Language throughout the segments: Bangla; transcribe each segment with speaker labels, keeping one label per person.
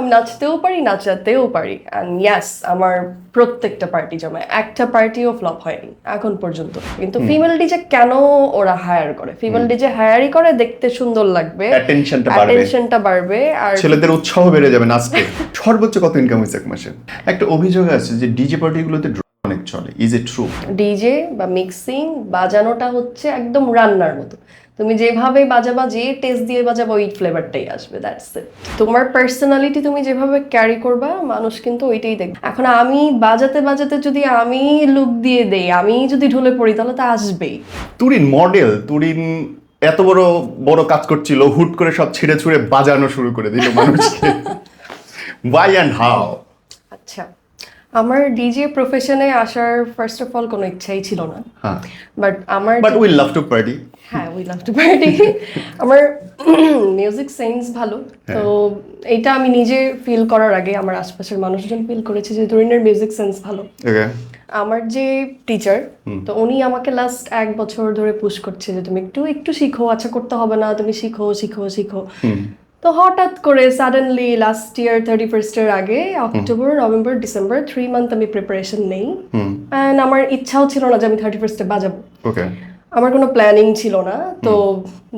Speaker 1: আমি নাচতেও পারি নাচাতেও পারি। অ্যান্ড ইয়াস আমার প্রত্যেকটা পার্টি জমে। একটা পার্টিও ফ্লপ হয়নি এখন পর্যন্ত। কিন্তু ফিমেল ডিজে কেন ওরা হায়ার করে? ফিমেল ডিজে হায়ারই করে দেখতে সুন্দর লাগবে।
Speaker 2: Attention টা বাড়বে।
Speaker 1: অ্যাটেনশনটা বাড়বে আর
Speaker 2: ছেলেদের উৎসাহ বেড়ে যাবে নাচতে। সর্বোচ্চ কত ইনকাম হয়েছে এক মাসে? একটা অভিযোগ আছে যে ডিজে পার্টিগুলোতে অনেক চলে। ইজ ইট ট্রু
Speaker 1: ডিজে বা মিক্সিং বাজানোটা হচ্ছে একদম রান্নার মতো। তুমি যেভাবে বাজাবা যে টেস্ট দিয়ে বাজাবা ওই ফ্লেভারটাই আসবে দ্যাটস ইট তোমার পার্সোনালিটি তুমি যেভাবে ক্যারি করবা মানুষ কিন্তু ওইটাই দেখবে। এখন আমি বাজাতে বাজাতে যদি আমি লুক দিয়ে দেই আমি যদি ঢলে পড়ি তাহলে তা আসবেই।
Speaker 2: তুরিন মডেল তুরিন এত বড় বড় কাজ করছিল হুট করে সব ছিঁড়ে ছুঁড়ে বাজানো শুরু করে দিল মানুষকে। ওয়াই অ্যান্ড হাউ
Speaker 1: আচ্ছা। আমার ডিজে প্রফেশনে আসার ফার্স্ট অফ অল কোনো ইচ্ছাই ছিল না।
Speaker 2: হ্যাঁ।
Speaker 1: বাট আমার
Speaker 2: but we love to party
Speaker 1: হ্যাঁ উই লাভ টু পার্টি আমার মিউজিক সেন্স ভালো। তো এটা আমি নিজে ফিল করার আগে আমার আশপাশের মানুষজন ফিল করেছে যে তরুণের মিউজিক সেন্স ভালো।
Speaker 2: ওকে
Speaker 1: আমার যে টিচার তো উনি আমাকে লাস্ট এক বছর ধরে পুশ করছে যে তুমি একটু একটু শিখো আচ্ছা করতে হবে না তুমি শিখো শিখো শিখো। তো হঠাৎ করে সাডেনলি লাস্ট ইয়ার থার্টি ফার্স্টের আগে October November December three month আমি প্রিপারেশন নেই। অ্যান্ড আমার ইচ্ছাও ছিল না যে আমি থার্টি ফার্স্টে বাজাবো। আমার কোনো প্ল্যানিং ছিল না। তো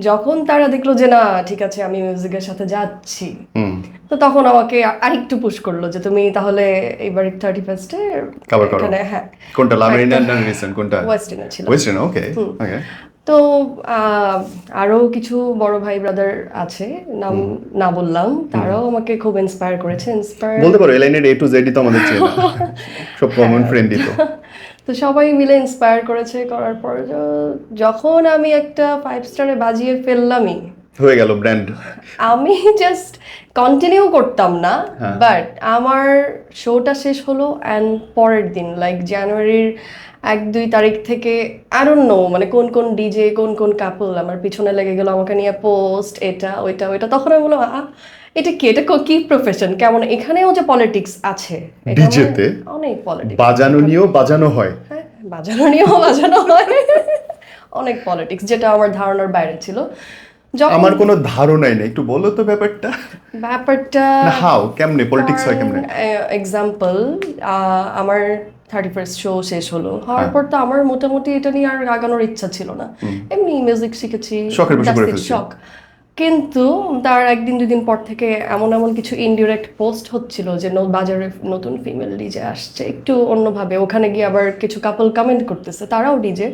Speaker 1: যখন তারা দেখল যে না ঠিক আছে আমি মিউজিকের সাথে যাচ্ছি। তো তখন আমাকে আরেকটু পুশ করল যে তুমি তাহলে এবার থার্টি ফার্স্টে
Speaker 2: Cover করো।
Speaker 1: হ্যাঁ।
Speaker 2: কোনটা লামেরিন না রিসেন্ট কোনটা?
Speaker 1: ওয়েস্টার্নে ছিল।
Speaker 2: ওয়েস্টার্ন ওকে ওকে
Speaker 1: তো আরও কিছু বড় ভাই ব্রাদার আছে নাম না বললাম তারাও আমাকে খুব ইন্সপায়ার করেছে ইন্সপায়ার
Speaker 2: বলতে পারো এলাইনের এ টু জেডই তো আমাদের চেনা সব কমন ফ্রেন্ডই তো।
Speaker 1: তো সবাই মিলে ইন্সপায়ার করেছে করার পর যখন আমি একটা ফাইভ স্টারে বাজিয়ে ফেললামই।
Speaker 2: হয়ে গেল ব্র্যান্ড
Speaker 1: আমি জাস্ট কন্টিনিউ করতাম না বাট আমার শোটা শেষ হলো অ্যান্ড পরের দিন লাইক জানুয়ারির এক দুই তারিখ থেকে আরও নো মানে কোন কোন ডিজে কোন কোন কাপল আমার পিছনে লেগে গেল আমাকে নিয়ে পোস্ট এটা ওইটা ওইটা। তখন আমি বললাম "আ, এটা কি এটা কি প্রফেশন কেমন? এখানেও যে পলিটিক্স আছে এটা আমার
Speaker 2: DJ তে?
Speaker 1: অনেক পলিটিক্স
Speaker 2: বাজানো নিয়েও বাজানো হয়।
Speaker 1: হ্যাঁ বাজানো নিয়েও বাজানো হয়। অনেক পলিটিক্স যেটা আমার ধারণার বাইরে ছিল।
Speaker 2: আমার কোনো ধারণাই নেই। একটু বলো তো ব্যাপারটা।
Speaker 1: ব্যাপারটা
Speaker 2: হাউ কেমনে? পলিটিক্স হয় কেমনে?
Speaker 1: এক্সাম্পল আমার থার্টি ফার্স্ট শো শেষ হলো।
Speaker 2: হ্যাঁ।
Speaker 1: হওয়ার পর তো আমার মোটামুটি এটা নিয়ে আর আগানোর ইচ্ছা ছিল না। এমনি মিউজিক শিখেছি। শখ কিন্তু তার একদিন দুদিন পর থেকে এমন এমন কিছু ইনডিরেক্ট পোস্ট হচ্ছিল যে বাজারে নতুন ফিমেল ডিজে আসছে। একটু অন্যভাবে। ওখানে গিয়ে আবার কিছু কাপল কমেন্ট করতেছে। তারাও ডিজে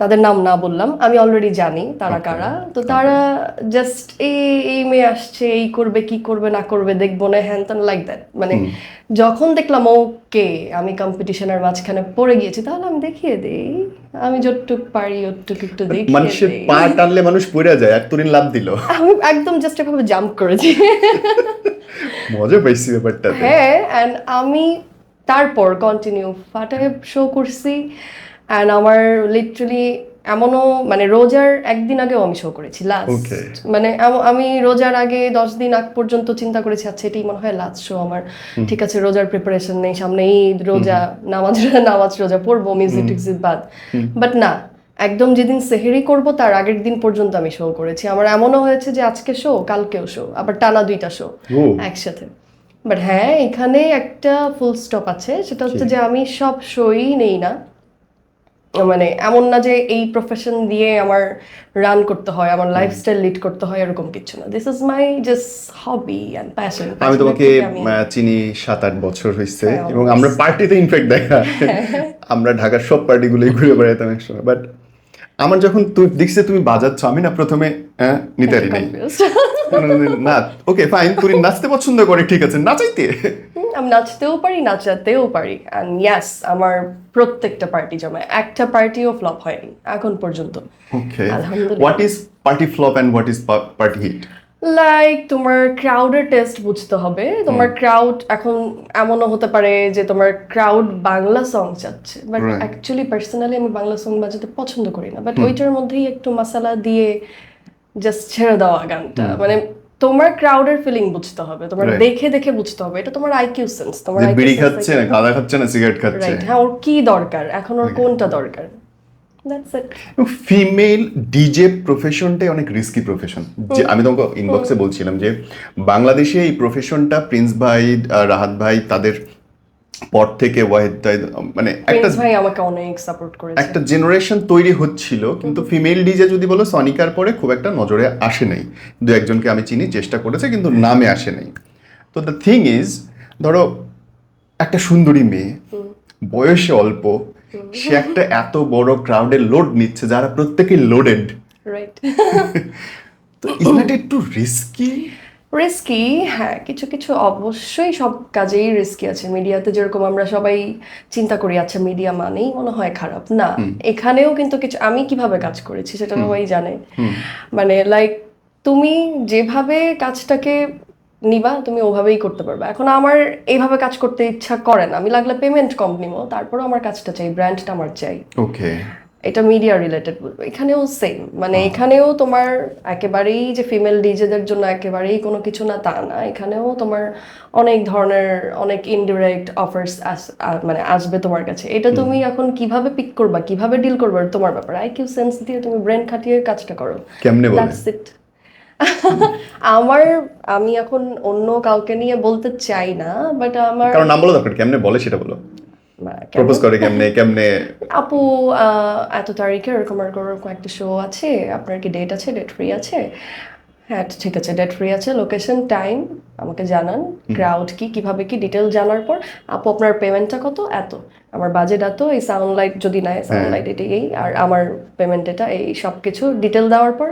Speaker 1: তাদের নাম না বললাম আমি অলরেডি জানি তারা কারা। তো তারা জাস্ট এই এই মেয়ে আসছে এই করবে কি করবে না করবে দেখব না হ্যান ত্যান লাইক দ্যাট মানে যখন দেখলাম ওকে আমি কম্পিটিশনের মাঝখানে পড়ে গিয়েছি তাহলে আমি দেখিয়ে দেই। আমি যতটুক পারি ওটুক একটু দেখি
Speaker 2: মানুষের পা টানলে মানুষ পড়ে যায় আর তুরিন লাভ দিল।
Speaker 1: আমি একদম জাস্ট এভাবে জাম্প করেছি।
Speaker 2: মজা পাইছি ব্যাপারটাতে।
Speaker 1: হ্যাঁ অ্যান্ড আমি তারপর কন্টিনিউ ফাটায় শো করছি। অ্যান্ড আমার লিটারালি এমনও মানে রোজার একদিন আগেও আমি শো করেছি লাস্ট মানে আম- রোজার আগে দশ দিন আগ পর্যন্ত চিন্তা করেছি আচ্ছা এটাই মনে হয় লাস্ট শো আমার। ঠিক আছে রোজার প্রিপারেশন নেই সামনে ঈদ রোজা নামাজ নামাজ রোজা পড়ব মিউজিক টিউজিক বাদ। বাট না একদম যেদিন সেহেরি করব তার আগের দিন পর্যন্ত আমি শো করেছি। আমার এমনও হয়েছে যে আজকে শো কালকেও শো আবার টানা দুইটা শো একসাথে। বাট হ্যাঁ এখানে একটা ফুল স্টপ আছে সেটা হচ্ছে যে আমি সব শোই নেই না। মানে এমন না যে এই প্রফেশন দিয়ে আমার রান করতে হয় আমার লাইফস্টাইল লিড করতে হয় এরকম কিছু না। This is my just hobby and passion
Speaker 2: আমি তোমাকে চিনি সাত আট বছর হয়েছে
Speaker 1: হ্যাঁ,
Speaker 2: এবং আমরা পার্টিতে ইনফ্যাক্ট দেখা আমরা ঢাকার সব পার্টিগুলোই ঘুরে বেড়াইতাম একসময়। বাট আমার যখন তুমি দেখছে তুমি বাজাচ্ছ আমি না প্রথমে নিতারি নাই। না ওকে ফাইন তুই নাচতে পছন্দ করে ঠিক আছে নাচাইতে।
Speaker 1: আমি নাচতেও পারি নাচাতেও পারি। অ্যান্ড ইয়াস আমার প্রত্যেকটা পার্টি জমা। একটা পার্টিও ফ্লপ হয়নি এখন পর্যন্ত।
Speaker 2: Okay what is party flop and what is party hit
Speaker 1: like তোমার ক্রাউডের টেস্ট বুঝতে হবে। তোমার ক্রাউড এখন এমনও হতে পারে যে তোমার ক্রাউড বাংলা সং চাচ্ছে। বাট. অ্যাকচুয়ালি পার্সোনালি আমি বাংলা সং বাজাতে পছন্দ করি না। বাট ওইটার মধ্যেই একটু মশালা দিয়ে জাস্ট ছেড়ে দেওয়া গানটা। মানে তোমার ক্রাউডের ফিলিং বুঝতে হবে। তোমার দেখে দেখে বুঝতে হবে। এটা তোমার আইকিউ সেন্স তোমার
Speaker 2: বিড়ি খাচ্ছে না গাঁদা খাচ্ছে না সিগারেট খাচ্ছে।
Speaker 1: রাইট হ্যাঁ ওর কি দরকার? এখন ওর কোনটা দরকার?
Speaker 2: ফিমেল ডিজে প্রফেশনটাই অনেক রিস্কি প্রফেশন যে আমি তোমাকে ইনবক্সে বলছিলাম যে বাংলাদেশে এই প্রফেশনটা প্রিন্স ভাই রাহাত ভাই তাদের পর থেকে ওয়াহিদ মানে একটা
Speaker 1: ভাই আমাকে অনেক সাপোর্ট করেছে।
Speaker 2: একটা জেনারেশন তৈরি হচ্ছিল কিন্তু ফিমেল ডিজে যদি বলো সনিকার পরে খুব একটা নজরে আসে নাই। দু একজনকে আমি চিনি চেষ্টা করেছে কিন্তু নামে আসে নাই। তো দ্য থিং ইজ ধরো একটা সুন্দরী মেয়ে বয়সে অল্প সে একটা এত বড় ক্রাউডে লোড নিচ্ছে যারা প্রত্যেকেই লোডেড
Speaker 1: রাইট
Speaker 2: তো একটু রিস্কি
Speaker 1: রিস্কি হ্যাঁ কিছু কিছু অবশ্যই সব কাজেই রিস্কি আছে। মিডিয়াতে যেরকম আমরা সবাই চিন্তা করি আচ্ছা মিডিয়া মানেই মনে হয় খারাপ। না এখানেও কিন্তু কিছু আমি কীভাবে কাজ করেছি সেটা সবাই জানে। মানে লাইক তুমি যেভাবে কাজটাকে নিবা তুমি ওভাবেই করতে পারবে। এখন আমার এইভাবে কাজ করতে ইচ্ছা করে না। আমি লাগলে পেমেন্ট কম নিবো তারপরেও আমার কাজটা চাই ব্র্যান্ডটা আমার চাই।
Speaker 2: ওকে
Speaker 1: এটা মিডিয়া রিলেটেড বলব। এখানেও সেম মানে এখানেও তোমার একেবারেই যে ফিমেল ডিজেদের জন্য একেবারেই কোনো কিছু না তা না। এখানেও তোমার অনেক ধরনের অনেক ইনডিরেক্ট অফার্স মানে আসবে তোমার কাছে। এটা তুমি এখন কীভাবে পিক করবা কীভাবে ডিল করবা তোমার ব্যাপার। আই কিউ সেন্স দিয়ে তুমি ব্রেন খাটিয়ে কাজটা করো।
Speaker 2: কেমনে বলে?
Speaker 1: দ্যাটস ইট আমার আমি এখন অন্য কাউকে নিয়ে বলতে চাই না বাট আমার
Speaker 2: কারণ নাম বলো দরকার কেমনে বলে সেটা বলো। প্রপোজ করে কেমনে কেমনে?
Speaker 1: আপু এত তারিখে এরকম এরকম একটা শো আছে? আপনার কি ডেট আছে? ডেট ফ্রি আছে? হ্যাঁ ঠিক আছে ডেট ফ্রি আছে। লোকেশন টাইম আমাকে জানান। ক্রাউড কি কীভাবে কি ডিটেল জানার পর আপু আপনার পেমেন্টটা কত? এত। আমার বাজেট এত এই সাউন্ড লাইট যদি নেয় সাউন্ড লাইট এটাই আর আমার পেমেন্ট এটা এই সব কিছু ডিটেল দেওয়ার পর।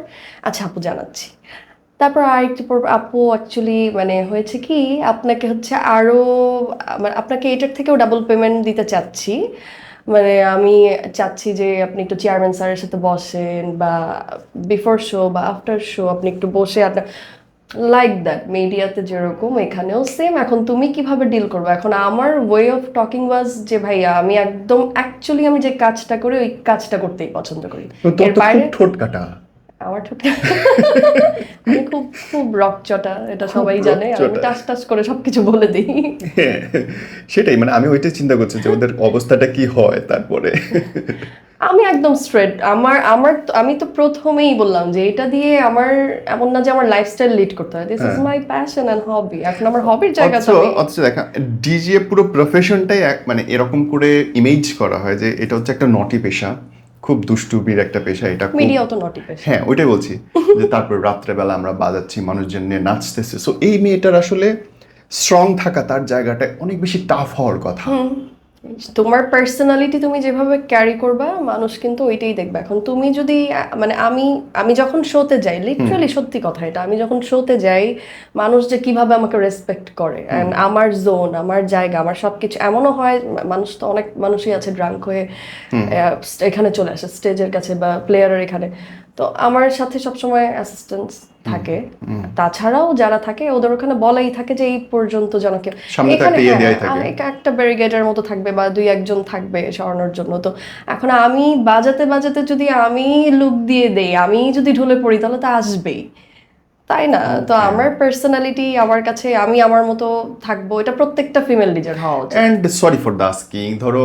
Speaker 1: আচ্ছা আপু জানাচ্ছি। তারপর আরেকটু পর আপু অ্যাকচুয়ালি মানে হয়েছে কি আপনাকে হচ্ছে আরও মানে আপনাকে এটার থেকেও ডাবল পেমেন্ট দিতে চাচ্ছি। মানে আমি চাচ্ছি যে আপনি একটু চেয়ারম্যান স্যারের সাথে বসেন বা বিফোর শো বা আফটার শো আপনি একটু বসে আপনার লাইক দ্যাট মিডিয়াতে যেরকম এখানেও সেম এখন তুমি কীভাবে ডিল করব? এখন আমার ওয়ে অফ টকিং ওয়াজ যে ভাইয়া আমি একদম অ্যাকচুয়ালি আমি যে কাজটা করি ওই কাজটা করতেই পছন্দ করি। এর বাইরে
Speaker 2: ঠোঁট কাটা।
Speaker 1: আমার ঠোঁট আমি খুব খুব রকচটা এটা সবাই জানে। আমি। টাস টাস করে সবকিছু বলে দিই।
Speaker 2: হ্যাঁ, সেটাই মানে আমি ওইটাই চিন্তা করছি যে ওদের অবস্থাটা কি হয় তারপরে।
Speaker 1: আমি একদম স্ট্রেট আমার আমার তো- আমি তো প্রথমেই বললাম যে এটা দিয়ে আমার এমন না যে আমার লাইফস্টাইল লিড করতে হয়। This is. My passion and hobby এখন আমার হবির জায়গা তো
Speaker 2: অথচ দেখা ডিজে পুরো প্রফেশনটাই এক- মানে এরকম করে ইমেজ করা হয় যে এটা হচ্ছে একটা নটি পেশা খুব দুষ্টুবির একটা পেশা এটা খুব
Speaker 1: তো নটি পেশা।
Speaker 2: হ্যাঁ ওইটাই বলছি যে তারপর রাত্রেবেলা আমরা বাজাচ্ছি মানুষজন নিয়ে নাচতেছে। সো এই মেয়েটার আসলে স্ট্রং থাকা তার জায়গাটা অনেক বেশি টাফ হওয়ার কথা।
Speaker 1: তোমার পার্সোনালিটি তুমি যেভাবে ক্যারি করবা মানুষ কিন্তু ওইটাই দেখবে। এখন তুমি যদি মানে আমি আমি যখন শোতে যাই লিটারালি সত্যি কথা এটা আমি যখন শোতে যাই মানুষ যে কীভাবে আমাকে রেসপেক্ট করে অ্যান্ড আমার জোন আমার জায়গা আমার সবকিছু এমনও হয় মানুষ তো অনেক মানুষই আছে ড্রাঙ্ক হয়ে এখানে চলে আসে স্টেজের কাছে বা প্লেয়ারের এখানে। তো আমার সাথে সবসময় অ্যাসিস্ট্যান্স থাকে। তাছাড়াও যারা থাকে ওদের ওখানে বলাই থাকে যে এই পর্যন্ত যেন কেউ
Speaker 2: একটা ইয়ে
Speaker 1: হ্যাঁ, একটা ব্যারিগেডের মতো থাকবে বা দুই একজন থাকবে সরানোর জন্য। তো এখন আমি বাজাতে বাজাতে যদি আমি লুক দিয়ে দেই আমি যদি ঢুলে পড়ি তাহলে তো আসবেই। তাই না? তো আমার পার্সোনালিটি আমার কাছে আমি আমার মতো থাকব। এটা প্রত্যেকটা ফিমেল ডিজার হওয়া উচিত।
Speaker 2: And sorry for the asking ধরো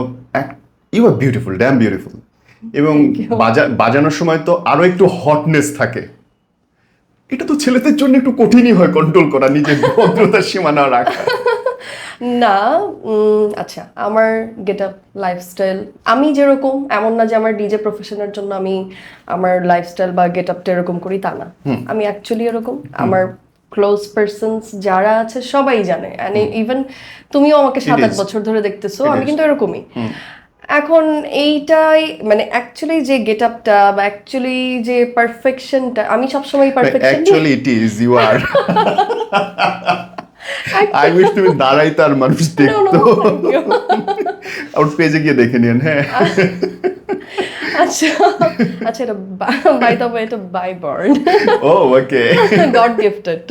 Speaker 2: you are beautiful damn beautiful এবং বাজানোর সময় তো আরও একটু হটনেস থাকে। এটা তো ছেলেদের জন্য একটু কঠিনই হয় কন্ট্রোল করা নিজের ভদ্রতার সীমানা রাখা।
Speaker 1: না আচ্ছা আমার গেট আপ লাইফস্টাইল আমি যেরকম এমন না যে আমার ডিজে প্রফেশনের জন্য আমি আমার লাইফস্টাইল বা গেট আপটা এরকম করি তা না। আমি অ্যাকচুয়ালি এরকম আমার ক্লোজ পার্সনস যারা আছে সবাই জানে। অ্যান্ড ইভেন তুমিও আমাকে সাত আট বছর ধরে দেখতেছো আমি কিন্তু এরকমই। এখন এইটাই মানে অ্যাকচুয়ালি যে গেট আপটা বা অ্যাকচুয়ালি যে পারফেকশনটা আমি সবসময় perfection
Speaker 2: actually it is you are I wish তুমি দাঁড়াই তার মানুষ দেখতো। আউট পেজে গিয়ে দেখে নিন হ্যাঁ।
Speaker 1: আচ্ছা আচ্ছা এটা বাই দ্য ওয়ে এটা by born
Speaker 2: oh okay.
Speaker 1: God gifted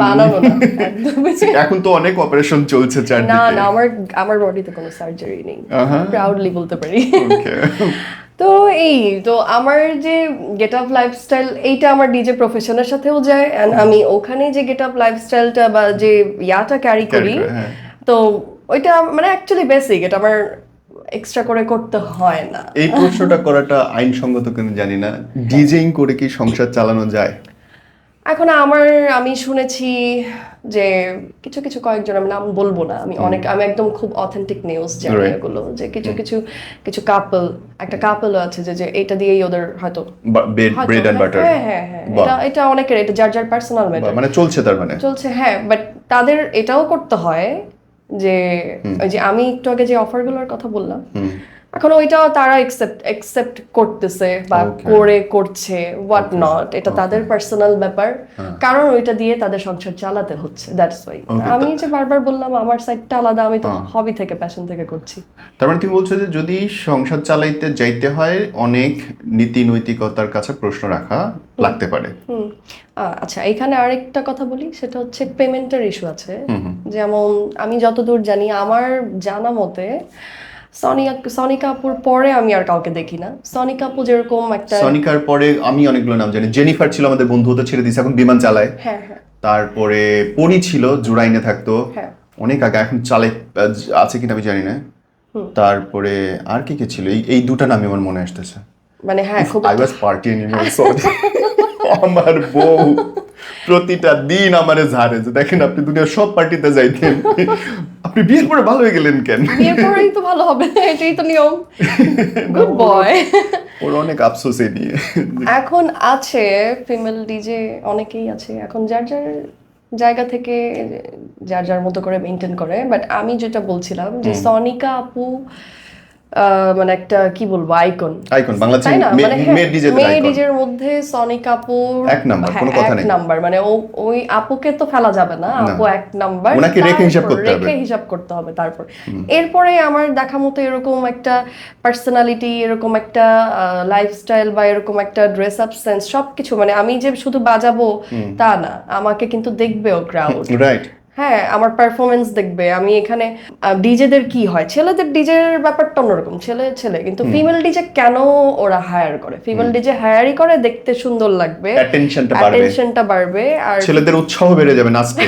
Speaker 1: বানানো না একদমই
Speaker 2: এখন তো অনেক অপারেশন চলছে
Speaker 1: না
Speaker 2: চারদিকে।
Speaker 1: না আমার আমার বডিতে কোনো সার্জারি নেই। প্রাউডলি বলতে পারি।
Speaker 2: ওকে
Speaker 1: তো এই তো আমার যে গেট আপ লাইফস্টাইল এইটা আমার ডিজে প্রফেশনের সাথেও যায় and আমি ওখানে যে গেট আপ লাইফস্টাইলটা বা যে ইয়াটা ক্যারি করি
Speaker 2: হ্যাঁ।
Speaker 1: তো ওইটা মানে অ্যাকচুয়ালি বেসিক এটা আমার এক্সট্রা করে করতে হয় না।
Speaker 2: এই প্রশ্নটা করাটা আইনসঙ্গত কেন জানি না। ডিজেইং করে কি সংসার চালানো যায়?
Speaker 1: এখন আমার আমি শুনেছি যে কিছু কিছু কয়েকজন আমি নাম বলব না আমি অনেক আমি একদম খুব অথেন্টিক নিউজ জানি এগুলো যে কিছু কিছু কিছু কাপল একটা কাপল আছে যে যে এটা দিয়েই ওদের হয়তো
Speaker 2: ব্রেড অ্যান্ড বাটার
Speaker 1: হ্যাঁ হ্যাঁ হ্যাঁ এটা এটা অনেকের এটা যার যার পার্সোনাল ম্যাটার
Speaker 2: মানে চলছে তার মানে।
Speaker 1: চলছে হ্যাঁ বাট তাদের এটাও করতে হয় যে ওই যে আমি একটু আগে যে অফারগুলোর কথা বললাম। এখন ওইটাও তারা একসেপ্ট একসেপ্ট করতেছে বা করে করছে হোয়াট নট এটা তাদের পার্সোনাল ব্যাপার।
Speaker 2: হ্যাঁ।
Speaker 1: কারণ ওইটা দিয়ে তাদের সংসার চালাতে হচ্ছে দ্যাটস ওয়াই আমি যে বারবার বললাম আমার সাইডটা আলাদা আমি তো
Speaker 2: হ্যাঁ।
Speaker 1: হবি থেকে প্যাশন থেকে করছি।
Speaker 2: তার মানে তুমি বলছো যে যদি সংসার চালাইতে যাইতে হয় অনেক নীতি নৈতিকতার কাছে প্রশ্ন রাখা লাগতে পারে।
Speaker 1: আচ্ছা এখানে আরেকটা কথা বলি সেটা হচ্ছে পেমেন্টের ইস্যু আছে। যেমন আমি যতদূর জানি আমার জানা মতে সনিয়া সনিকা আপুর পরে আমি আর কাউকে দেখি না। সনিকা আপু যেরকম একটা
Speaker 2: সনিকার পরে আমি অনেকগুলো নাম জানি। জেনিফার ছিল আমাদের বন্ধু হতে ছেড়ে দিয়েছে এখন বিমান চালায়।
Speaker 1: হ্যাঁ হ্যাঁ।
Speaker 2: তারপরে পরি ছিল জুরাইনে থাকতো।
Speaker 1: হ্যাঁ।
Speaker 2: অনেক আগে এখন চালে আছে কিনা আমি জানি না। তারপরে আর কি কি ছিল? এই এই দুটা নামই আমার মনে আসতেছে।
Speaker 1: মানে হ্যাঁ খুব
Speaker 2: আই ওয়াজ পার্টি আমার বউ প্রতিটা দিন আমারে ঝাড়ে যে দেখেন আপনি দুনিয়ার সব পার্টিতে যাইতেন। আপনি বিয়ের পরে ভালো হয়ে গেলেন কেন?
Speaker 1: বিয়ের পরেই তো ভালো হবে এটাই তো নিয়ম। গুড বয়
Speaker 2: ওর অনেক আফসোস নিয়ে।
Speaker 1: এখন আছে ফিমেল ডিজে অনেকেই আছে। এখন যার যার জায়গা থেকে যার যার মতো করে মেনটেন করে বাট আমি যেটা বলছিলাম যে সনিকা আপু মানে একটা কি বলব আইকন
Speaker 2: আইকন বাংলাদেশে মেয়ে ডিজে
Speaker 1: মেয়ে ডিজের মধ্যে সনিক আপুর
Speaker 2: এক নাম্বার,
Speaker 1: হ্যাঁ,
Speaker 2: কোনো কথা
Speaker 1: এক নাম্বার মানে ও ওই আপুকে তো ফেলা যাবে না আপু এক নাম্বার
Speaker 2: ওনাকে রেখে হিসাব করতে হবে।
Speaker 1: রেখে হিসাব করতে হবে তারপর। এরপরে আমার দেখা মতো এরকম একটা পার্সোনালিটি এরকম একটা লাইফস্টাইল বা এরকম একটা ড্রেস আপ সেন্স সবকিছু মানে আমি যে শুধু বাজাবো তা না আমাকে কিন্তু দেখবেও ক্রাউড
Speaker 2: রাইট
Speaker 1: হ্যাঁ আমার পারফরমেন্স দেখবে। আমি এখানে ডিজেদের কি হয়? ছেলেদের ডিজের ব্যাপারটা অন্যরকম ছেলে ছেলে। কিন্তু ফিমেল ডিজে কেন ওরা হায়ার করে? ফিমেল ডিজে হায়ারই করে দেখতে সুন্দর লাগবে।
Speaker 2: অ্যাটেনশনটা বাড়বে।
Speaker 1: অ্যাটেনশনটা বাড়বে আর
Speaker 2: ছেলেদের উৎসাহ বেড়ে যাবে নাচতে।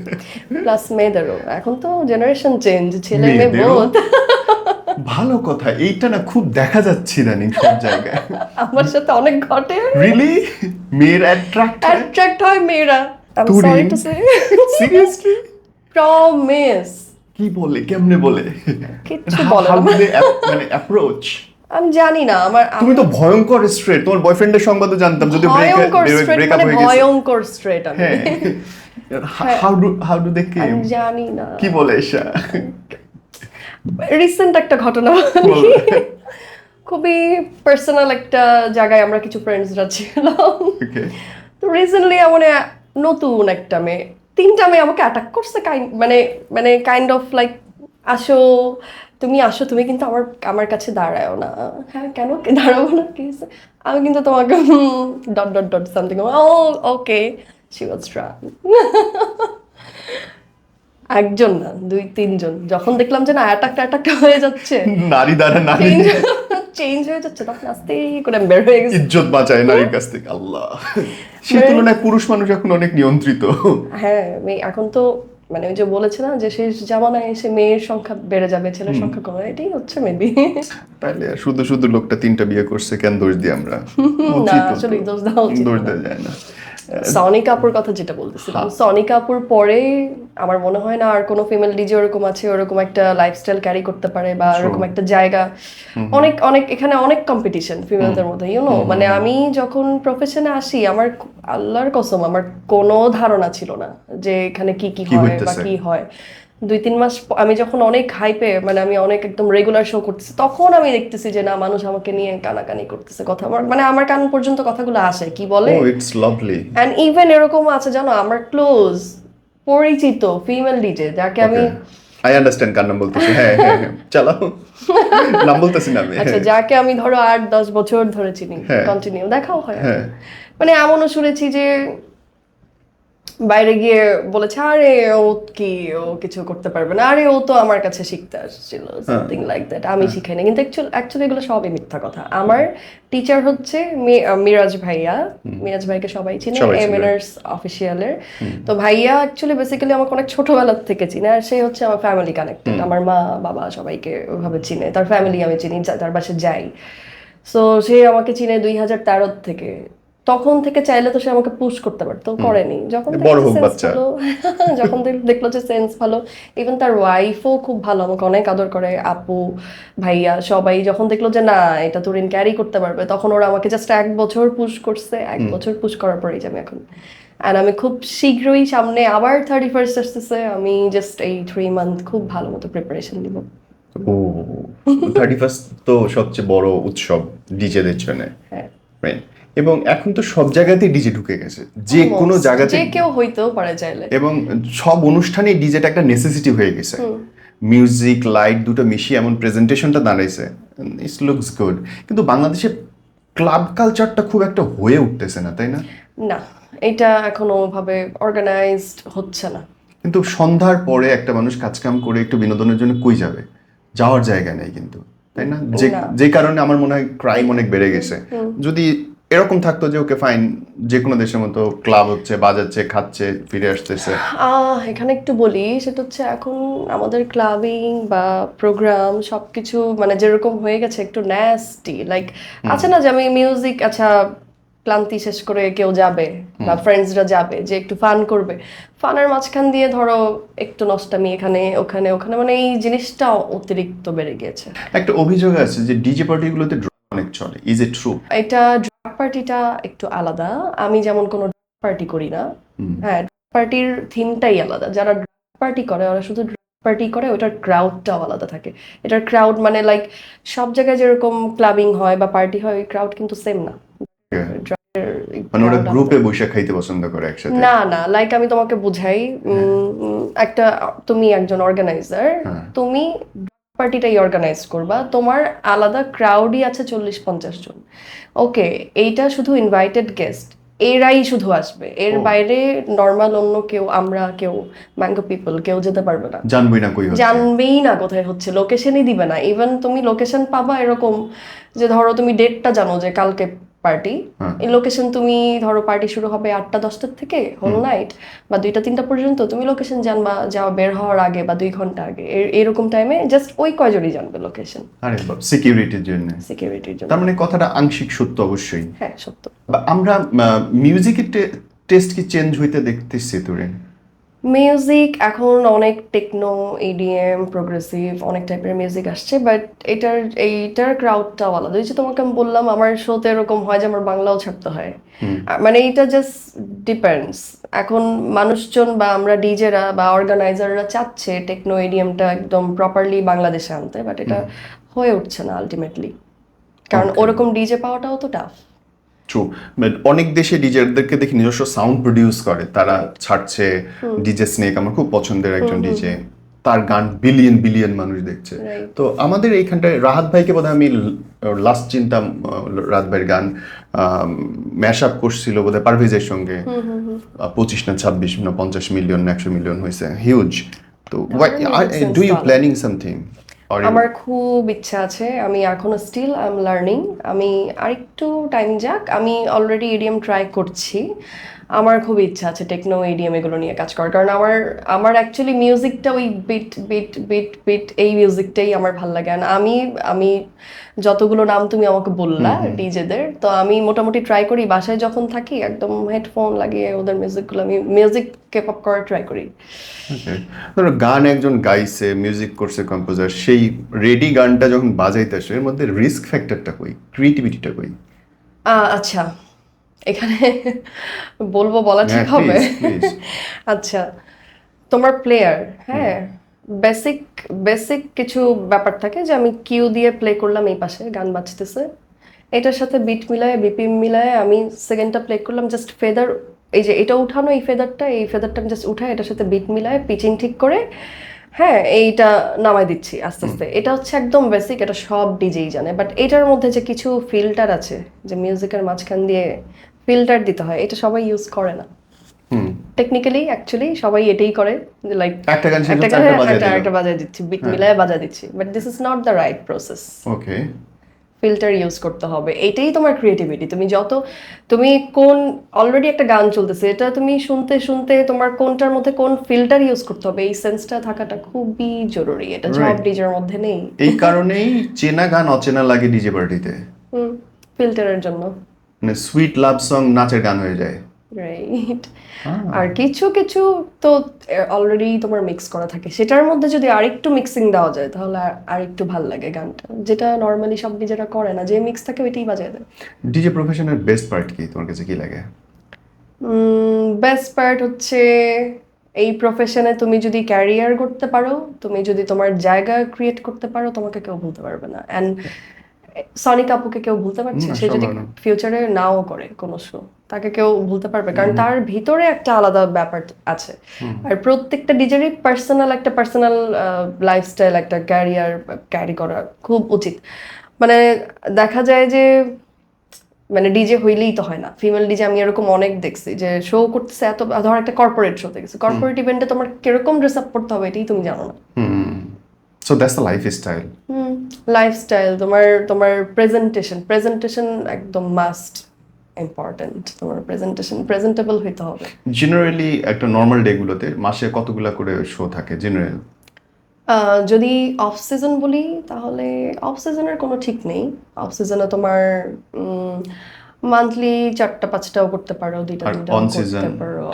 Speaker 1: প্লাস মেয়েদেরও। এখন তো জেনারেশন চেঞ্জ ছেলে মেয়ে? বোধ
Speaker 2: ভালো কথা। এইটা না খুব দেখা যাচ্ছে ইদানিং সব জায়গায়।
Speaker 1: আমার সাথে অনেক ঘটে।
Speaker 2: রিলি মেয়ের অ্যাট্রাক্ট
Speaker 1: অ্যাট্রাক্ট হয় মেয়েরা। I'm
Speaker 2: তুরি?
Speaker 1: sorry to say.
Speaker 2: Seriously
Speaker 1: Promise.
Speaker 2: কি বলে? কেমনে বলে?
Speaker 1: কিচ্ছু বলে না।
Speaker 2: মানে অ্যাপ্রোচ
Speaker 1: আমি জানি না আমার
Speaker 2: তুমি তো ভয়ঙ্কর স্ট্রেট তোমার বয়ফ্রেন্ডের সংবাদও জানতাম যদি
Speaker 1: ভয়ঙ্কর স্ট্রেট
Speaker 2: ব্রেকআপ
Speaker 1: মানে
Speaker 2: হয়ে গেছে।
Speaker 1: ভয়ঙ্কর স্ট্রেট আমি।
Speaker 2: হ্যাঁ। How do how do they
Speaker 1: আমি জানি না।
Speaker 2: কি বলে এসা?
Speaker 1: রিসেন্ট একটা ঘটনা। খুবই পার্সোনাল একটা জায়গায় আমরা কিছু ফ্রেন্ডসরা ছিলাম।
Speaker 2: ওকে
Speaker 1: তো রিসেন্টলি মানে নতুন একটা মেয়ে। তিনটা মেয়ে আমাকে অ্যাটাক করছে কাইন্ড মানে মানে কাইন্ড অফ লাইক আসো তুমি আসো তুমি কিন্তু আমার আমার কাছে দাঁড়ায়ও না। হ্যাঁ কেন? দাঁড়াবো না? কি আমি কিন্তু তোমাকে dot dot dot something oh okay she was একজন না দুই তিনজন। যখন দেখলাম যে না অ্যাটাকটা অ্যাটাকটা হয়ে যাচ্ছে।
Speaker 2: নারী দ্বারা নারী।
Speaker 1: চেঞ্জ হয়ে যাচ্ছে। তখন আস্তে করে বের হয়ে গেছি।
Speaker 2: ইজ্জত বাঁচায় নারীর কাছ থেকে আল্লাহ। সে তুলনায় পুরুষ মানুষ এখন অনেক নিয়ন্ত্রিত।
Speaker 1: হ্যাঁ মেয়ে এখন তো মানে ওই যে বলেছে না যে শেষ জামানায় এসে মেয়ের সংখ্যা বেড়ে যাবে ছেলের সংখ্যা কমে এটাই হচ্ছে মেবি
Speaker 2: তাহলে শুধু শুধু লোকটা তিনটা বিয়ে করছে কেন দোষ দিই আমরা?
Speaker 1: না আসলে দোষ দেওয়া
Speaker 2: দোষ দেওয়া যায় না।
Speaker 1: সনি কাপুর কথা যেটা বলতেছিলাম সনি কাপুর পরে আমার মনে হয় না আর কোনো ফিমেল ডিজে ওরকম আছে ওরকম একটা লাইফস্টাইল ক্যারি করতে পারে বা ওরকম একটা জায়গা। অনেক অনেক এখানে অনেক কম্পিটিশন ফিমেলদের মধ্যে ইউনো মানে আমি যখন প্রফেশনে আসি আমার আল্লাহর কসম আমার কোনো ধারণা ছিল না যে এখানে কি কি হয় বা কি হয়। দুই তিন মাস আমি যখন অনেক হাইপে মানে আমি অনেক একদম রেগুলার শো করতেছি তখন আমি দেখতেছি যে না মানুষ আমাকে নিয়ে কানাকানি করতেছে কথা। আমার- মানে আমার কান পর্যন্ত কথাগুলো আসে কি বলে?
Speaker 2: ইটস লাভলি
Speaker 1: ইভেন এরকম আছে জানো আমার ক্লোজ পরিচিত ফিমেল ডিজে যাকে আমি
Speaker 2: আই আন্ডারস্ট্যান্ড কার নাম বলতেছি। হ্যাঁ হ্যাঁ হ্যাঁ চালাও। নাম বলতেছি না আমি।
Speaker 1: আচ্ছা যাকে আমি ধরো আট দশ বছর ধরে চিনি। কন্টিনিউ দেখাও হয়।
Speaker 2: হ্যাঁ।
Speaker 1: মানে এমনও শুনেছি যে বাইরে গিয়ে বলেছে আরে ও কি ও কিছু করতে পারবে না। আরে ও তো আমার কাছে শিখতে আসছিল সামথিং লাইক দ্যাট আমি শিখাই না কিন্তু অ্যাকচুয়ালি এগুলো সবই মিথ্যা কথা। আমার টিচার হচ্ছে মিরাজ ভাইয়া। মিরাজ ভাইকে সবাই চিনে
Speaker 2: সবাই চিনে।
Speaker 1: এমএনআরস অফিসিয়ালের তো ভাইয়া অ্যাকচুয়ালি বেসিক্যালি আমাকে অনেক ছোটবেলার থেকে চিনে আর সে হচ্ছে আমার ফ্যামিলি কানেক্টেড আমার মা বাবা সবাইকে ওইভাবে চিনে। তার ফ্যামিলি আমি চিনি তার বাসে যাই। সো সে আমাকে চিনে দুই হাজার তেরো থেকে। তখন থেকে চাইলে তো সে আমাকে পুশ করতে পারতো করেনি। যখন
Speaker 2: বড়
Speaker 1: দেখল
Speaker 2: হোক বাচ্চা।
Speaker 1: যখন দেখল যে সেন্স ভালো ইভেন তার ওয়াইফও খুব ভালো আমাকে অনেক আদর করে আপু ভাইয়া সবাই যখন দেখল যে না এটা তুরিন ক্যারি করতে পারবে তখন ওরা আমাকে জাস্ট এক বছর পুশ করছে এক বছর পুশ করার পরেই যে আমি এখন। অ্যান্ড আমি খুব শীঘ্রই সামনে আবার থার্টি ফার্স্ট আসতেছে আমি জাস্ট এই থ্রি মান্থ খুব ভালো মতো প্রিপারেশন নিব।
Speaker 2: ও থার্টি ফার্স্ট তো সবচেয়ে বড় উৎসব ডিজেদের জন্য।
Speaker 1: হ্যাঁ।
Speaker 2: Right. এবং এখন তো সব জায়গাতেই ডিজে ঢুকে গেছে। যে কোনো জায়গাতে
Speaker 1: যে কেউ হইতেও পারে চাইলে।
Speaker 2: এবং সব অনুষ্ঠানে ডিজেটা একটা নেসেসিটি হয়ে গেছে। মিউজিক লাইট দুটো মিশিয়ে এমন প্রেজেন্টেশনটা দাঁড়াইছে। ইটস লুকস গুড কিন্তু বাংলাদেশে ক্লাব কালচারটা খুব একটা হয়ে উঠতেছে না তাই না?
Speaker 1: না এটা এখনও ভাবে অর্গানাইজড হচ্ছে না।
Speaker 2: কিন্তু সন্ধ্যার পরে একটা মানুষ কাজকাম করে একটু বিনোদনের জন্য কই যাবে? যাওয়ার জায়গা নেই কিন্তু তাই না? যে
Speaker 1: না।
Speaker 2: যে কারণে আমার মনে হয় ক্রাইম অনেক বেড়ে গেছে। যদি এরকম থাকতো যে ওকে ফাইন যে কোনো দেশের মতো ক্লাব হচ্ছে বাজাচ্ছে খাচ্ছে ফিরে আসতেছে।
Speaker 1: এখানে একটু বলি সেটা হচ্ছে এখন আমাদের ক্লাবিং বা প্রোগ্রাম সবকিছু মানে যেরকম হয়ে গেছে একটু ন্যাস্টি লাইক আছে না যে আমি মিউজিক আচ্ছা ক্লান্তি শেষ করে কেউ যাবে বা ফ্রেন্ডসরা যাবে যে একটু ফান করবে। ফানের মাঝখান দিয়ে ধরো একটু নষ্টামি এখানে ওখানে ওখানে মানে এই জিনিসটা অতিরিক্ত বেড়ে গিয়েছে।
Speaker 2: একটা অভিযোগ আছে যে ডিজে পার্টিগুলোতে অনেক চলে ইজ ইট ট্রু
Speaker 1: এটা পার্টিটা একটু আলাদা। আমি যেমন কোনো পার্টি করি না। হ্যাঁ পার্টির থিমটাই আলাদা। যারা পার্টি করে ওরা শুধু পার্টি করে ওটার ক্রাউডটাও আলাদা থাকে। এটার ক্রাউড মানে লাইক সব জায়গায় যেরকম ক্লাবিং হয় বা পার্টি হয় ওই ক্রাউড কিন্তু সেম না।
Speaker 2: মানে ওরা গ্রুপে বসে খাইতে পছন্দ করে একসাথে?
Speaker 1: না না লাইক আমি তোমাকে বুঝাই উম, উম, একটা তুমি একজন অর্গানাইজার
Speaker 2: হ্যাঁ।
Speaker 1: তুমি পার্টিটাই অর্গানাইজ করবা। তোমার আলাদা ক্রাউডই আছে চল্লিশ পঞ্চাশ জন। ওকে এইটা শুধু ইনভাইটেড গেস্ট এরাই শুধু আসবে। এর বাইরে নর্মাল অন্য কেউ আমরা কেউ ম্যাঙ্গো পিপল কেউ যেতে পারবে না।
Speaker 2: জানবেই না কই
Speaker 1: জানবেই না কোথায় হচ্ছে লোকেশনই দিবে না। ইভেন তুমি লোকেশন পাবা এরকম যে ধরো তুমি ডেটটা জানো যে কালকে পার্টি। এই লোকেশন তুমি ধরো পার্টি শুরু হবে আটটা দশটার থেকে হোল নাইট বা দুইটা তিনটা পর্যন্ত তুমি লোকেশন জানবা যাওয়া বের হওয়ার আগে বা দুই ঘণ্টা আগে। এরকম টাইমে জাস্ট ওই কয়জনই জানবে লোকেশন
Speaker 2: আরে বাপ সিকিউরিটির জন্য।
Speaker 1: সিকিউরিটির জন্য।
Speaker 2: তার মানে কথাটা আংশিক সত্য অবশ্যই।
Speaker 1: হ্যাঁ সত্য।
Speaker 2: আমরা মিউজিকের টেস্ট কি চেঞ্জ হইতে দেখতেছি তোরে
Speaker 1: মিউজিক এখন অনেক টেকনো ইডিএম প্রোগ্রেসিভ অনেক টাইপের মিউজিক আসছে বাট এটার এইটার ক্রাউডটাও আলাদা। ওই যে তোমাকে আমি বললাম আমার শোতে এরকম হয় যে আমার বাংলাও ছাড়তে হয়। মানে এটা জাস্ট ডিপেন্ডস এখন মানুষজন বা আমরা ডিজেরা বা অর্গানাইজাররা চাচ্ছে টেকনো ইডিএমটা একদম প্রপারলি বাংলাদেশে আনতে বাট এটা হয়ে উঠছে না আলটিমেটলি কারণ ওরকম ডিজে পাওয়াটাও তো টাফ
Speaker 2: ট্রু অনেক দেশে ডিজেদেরকে দেখি নিজস্ব সাউন্ড প্রডিউস করে। তারা ছাড়ছে ডিজে স্নেক আমার খুব পছন্দের একজন ডিজে তার গান বিলিয়ন বিলিয়ন মানুষ দেখছে। তো আমাদের এইখানটায় রাহাত ভাইকে বোধহয় আমি লাস্ট চিন্তাম আহ, রাহাত ভাইয়ের গান। ম্যাশ আপ করছিল বোধহয় পারভেজের সঙ্গে। পঁচিশ না ছাব্বিশ না পঞ্চাশ মিলিয়ন না একশো মিলিয়ন হয়েছে। হিউজ তো ডু ইউ প্ল্যানিং সামথিং
Speaker 1: আমার খুব ইচ্ছা আছে, আমি এখনও স্টিল আই এম লার্নিং আমি আরেকটু টাইম যাক, আমি অলরেডি ইডিএম ট্রাই করছি। আমার খুব ইচ্ছা আছে টেকনো ইডিএম এগুলো নিয়ে কাজ করার। কারণ আমার আমার অ্যাকচুয়ালি মিউজিকটা ওই বিট বিট বিট বিট এই মিউজিকটাই আমার ভালো লাগে। আর আমি আমি যতগুলো নাম তুমি আমাকে বললা ডিজেদের তো আমি মোটামুটি ট্রাই করি। বাসায় যখন থাকি একদম হেডফোন লাগিয়ে ওদের মিউজিকগুলো আমি মিউজিক কেপ আপ করার ট্রাই করি।
Speaker 2: ধরো গান একজন গাইছে মিউজিক করছে কম্পোজার সেই রেডি গানটা যখন বাজাইতে আসে এর মধ্যে রিস্ক ফ্যাক্টরটা কই? ক্রিয়েটিভিটিটা কই?
Speaker 1: আচ্ছা। এখানে বলব বলা ঠিক
Speaker 2: হ্যাঁ,
Speaker 1: হবে?
Speaker 2: please, please.
Speaker 1: আচ্ছা তোমার প্লেয়ার হ্যাঁ বেসিক বেসিক কিছু ব্যাপার থাকে যে আমি কিউ দিয়ে প্লে করলাম এই পাশে গান বাজতেছে। এটার সাথে বিট মিলায় বিপিএম মিলায় আমি সেকেন্ডটা প্লে করলাম জাস্ট ফেদার এই যে এটা উঠানো এই ফেদারটা এই ফেদারটা আমি জাস্ট উঠাই এটার সাথে বিট মিলায় পিচিং ঠিক করে হ্যাঁ এইটা নামাই দিচ্ছি আস্তে আস্তে। এটা হচ্ছে একদম বেসিক এটা সব ডিজেই জানে বাট এটার মধ্যে যে কিছু ফিল্টার আছে যে মিউজিকের মাঝখান দিয়ে ফিল্টার দিতে হয়। এটা সবাই ইউজ করে না। টেকনিক্যালি অ্যাকচুয়ালি সবাই এটাই করে লাইক
Speaker 2: একটা গান
Speaker 1: একটা
Speaker 2: একটা বাজায়
Speaker 1: একটা বাজায় দিচ্ছি বিট মিলায় বাজায় দিচ্ছি। But this is not the right process
Speaker 2: okay
Speaker 1: filter use করতে হবে। এটাই তোমার ক্রিয়েটিভিটি তুমি যত তুমি কোন অলরেডি একটা গান চলতেছে এটা তুমি শুনতে শুনতে তোমার কোনটার মধ্যে কোন ফিল্টার ইউজ করতে হবে এই সেন্সটা থাকাটা খুবই জরুরি। এটা সব. ডিজের মধ্যে নেই।
Speaker 2: এই কারণেই চেনা গান অচেনা লাগে ডিজে পার্টিতে
Speaker 1: হুম ফিল্টারের জন্য।
Speaker 2: মানে সুইট লাভ সং নাচের গান হয়ে যায়।
Speaker 1: রাইট আর কিছু কিছু তো অলরেডি তোমার মিক্স করা থাকে। সেটার মধ্যে যদি আরেকটু মিক্সিং দেওয়া যায় তাহলে আর- আরেকটু ভালো লাগে গানটা। যেটা নর্মালি সব ডিজেরা করে না যে মিক্স থাকে ওইটাই বাজায় দেয়।
Speaker 2: ডিজে প্রফেশনের বেস্ট পার্ট কি? তোমার কাছে কি লাগে?
Speaker 1: বেস্ট পার্ট হচ্ছে এই প্রফেশনে তুমি যদি ক্যারিয়ার করতে পারো তুমি যদি তোমার জায়গা ক্রিয়েট করতে পারো তোমাকে কেউ ভুলতে পারবে না। অ্যান্ড সনিক আপুকে কেউ ভুলতে পারছে? সে যদি ফিউচারে নাও করে কোনো শো তাকে কেউ ভুলতে পারবে। কারণ তার ভিতরে একটা আলাদা ব্যাপার আছে। আর প্রত্যেকটা ডিজারই পার্সোনাল একটা পার্সোনাল লাইফস্টাইল একটা ক্যারিয়ার ক্যারি করা খুব উচিত। মানে দেখা যায় যে মানে ডিজে হইলেই তো হয় না। ফিমেল ডিজে আমি এরকম অনেক দেখছি যে শো করতেছে এত ধর একটা কর্পোরেট শো দেখছি। কর্পোরেট ইভেন্টে তোমার কীরকম ড্রেস আপ করতে হবে এটাই তুমি জানো না।
Speaker 2: So that's the life style
Speaker 1: lifestyle তোমার তোমার প্রেজেন্টেশন প্রেজেন্টেশন একদম মাস্ট ইম্পর্টেন্ট তোমার প্রেজেন্টেশন প্রেজেন্টেবল হইতে হবে।
Speaker 2: জেনারেলি একটা নর্মাল ডে গুলোতে মাসে কতগুলা করে শো থাকে জেনারেল
Speaker 1: যদি অফ সিজন বলি তাহলে অফ সিজনের কোনো ঠিক নেই। অফ সিজনে তোমার মান্থলি চারটা পাঁচটাও করতে পারো দুইটা
Speaker 2: on
Speaker 1: করতে
Speaker 2: season,
Speaker 1: পারো?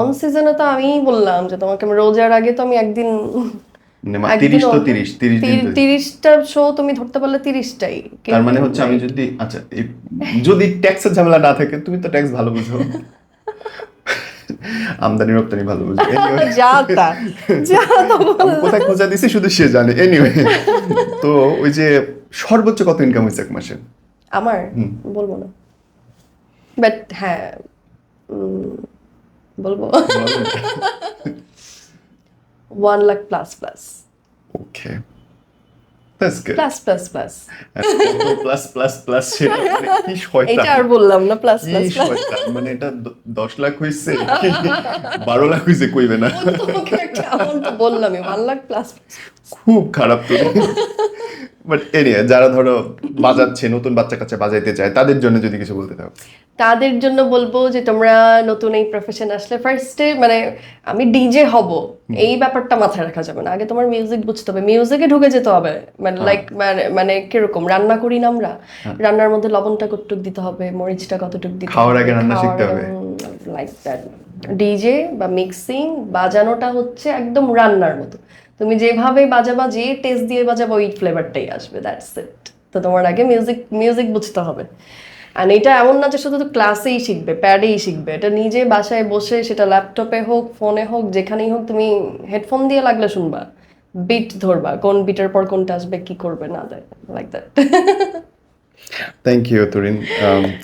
Speaker 1: অন সিজনে তো আমিই বললাম যে তোমাকে আমি রোজার আগে তো আমি একদিন
Speaker 2: তো দিন
Speaker 1: শো তুমি ধরতে পারলে তিরিশটাই।
Speaker 2: তার মানে হচ্ছে আমি যদি আচ্ছা যদি ট্যাক্সের ঝামেলা না থাকে তুমি তো ট্যাক্স ভালো বুঝো। আমদানি রপ্তানি ভালো বুঝো। Anyway,
Speaker 1: যা তা যা তা
Speaker 2: কোথায় খোঁজা দিছি শুধু সে জানে। এনিওয়ে তো ওই যে সর্বোচ্চ কত ইনকাম হয়েছে এক মাসে?
Speaker 1: আমার? বলব না। বাট হ্যাঁ বলব। One lakh plus plus
Speaker 2: okay That's good.
Speaker 1: Plus plus plus.
Speaker 2: Plus plus plus সেটা মানে কি শয়তান।
Speaker 1: এটা আর বললাম না প্লাস প্লাস
Speaker 2: শয়তান। মানে এটা দ- দশ লাখ হয়েছে বারো লাখ হয়েছে কইবে না।
Speaker 1: তোমাকে একটা amount বললামই ওয়ান লাখ প্লাস
Speaker 2: খুব খারাপ তো। বাট এনিয়ে যারা ধরো বাজাচ্ছে নতুন বাচ্চা কাচ্চা বাজাইতে চায় তাদের জন্য যদি কিছু বলতে থাকো
Speaker 1: তাদের জন্য বলব যে তোমরা নতুন এই প্রফেশন আসলে ফার্স্টে মানে আমি ডিজে হব। এই ব্যাপারটা মাথায় রাখা যাবে না। আগে তোমার মিউজিক বুঝতে হবে। মিউজিকে ঢুকে যেতে হবে। মানে লাইক মানে মানে কীরকম? রান্না করি না আমরা? রান্নার মধ্যে লবণটা কতটুক দিতে হবে? মরিচটা কতটুক দিতে
Speaker 2: খাওয়ার আগে রান্না শিখতে হবে।
Speaker 1: লাইক দ্যাট ডিজে বা মিক্সিং বাজানোটা হচ্ছে একদম রান্নার মতো। তুমি যেভাবে বাজাবা যে টেস্ট দিয়ে বাজাবা ওই ফ্লেভারটাই আসবে দ্যাটস ইট তো তোমার আগে মিউজিক মিউজিক বুঝতে হবে। অ্যান্ড এটা এমন না যে শুধু ক্লাসেই শিখবে প্যাডেই শিখবে। এটা নিজে বাসায় বসে সেটা ল্যাপটপে হোক ফোনে হোক যেখানেই হোক তুমি হেডফোন দিয়ে লাগলে শুনবা। বিট ধরবা কোন বিটের পর কোনটা আসবে কি করবে না দেয় like that
Speaker 2: thank you Turin.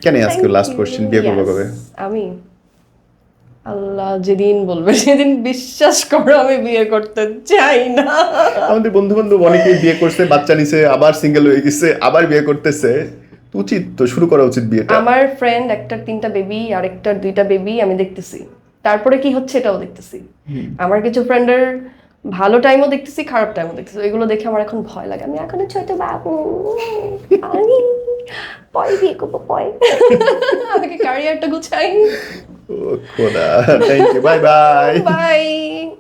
Speaker 2: Can I ask you last question বিয়ে করব কবে?
Speaker 1: আমি। আল্লাহ যেদিন বলবে সেদিন বিশ্বাস করো আমি বিয়ে করতে চাই না।
Speaker 2: আমাদের বন্ধু বান্ধব অনেকেই বিয়ে করছে বাচ্চা নিছে আবার সিঙ্গেল হয়ে গেছে আবার বিয়ে করতেছে। উচিত তো শুরু করা উচিত বিয়েটা।
Speaker 1: আমার ফ্রেন্ড একটার তিনটা বেবি আর আরেকটার দুইটা বেবি আমি দেখতেছি। তারপরে কি হচ্ছে এটাও দেখতেছি। আমার কিছু ফ্রেন্ডের ভালো টাইমও দেখতেছি খারাপ টাইমও দেখতেছি। এগুলো দেখে আমার এখন ভয় লাগে। আমি এখন ছোট বাবু। আমি পরে বিয়ে করব পরে। আমাকে ক্যারিয়ারটা গুছাই?
Speaker 2: Oh, Thank you. Bye bye.
Speaker 1: Bye.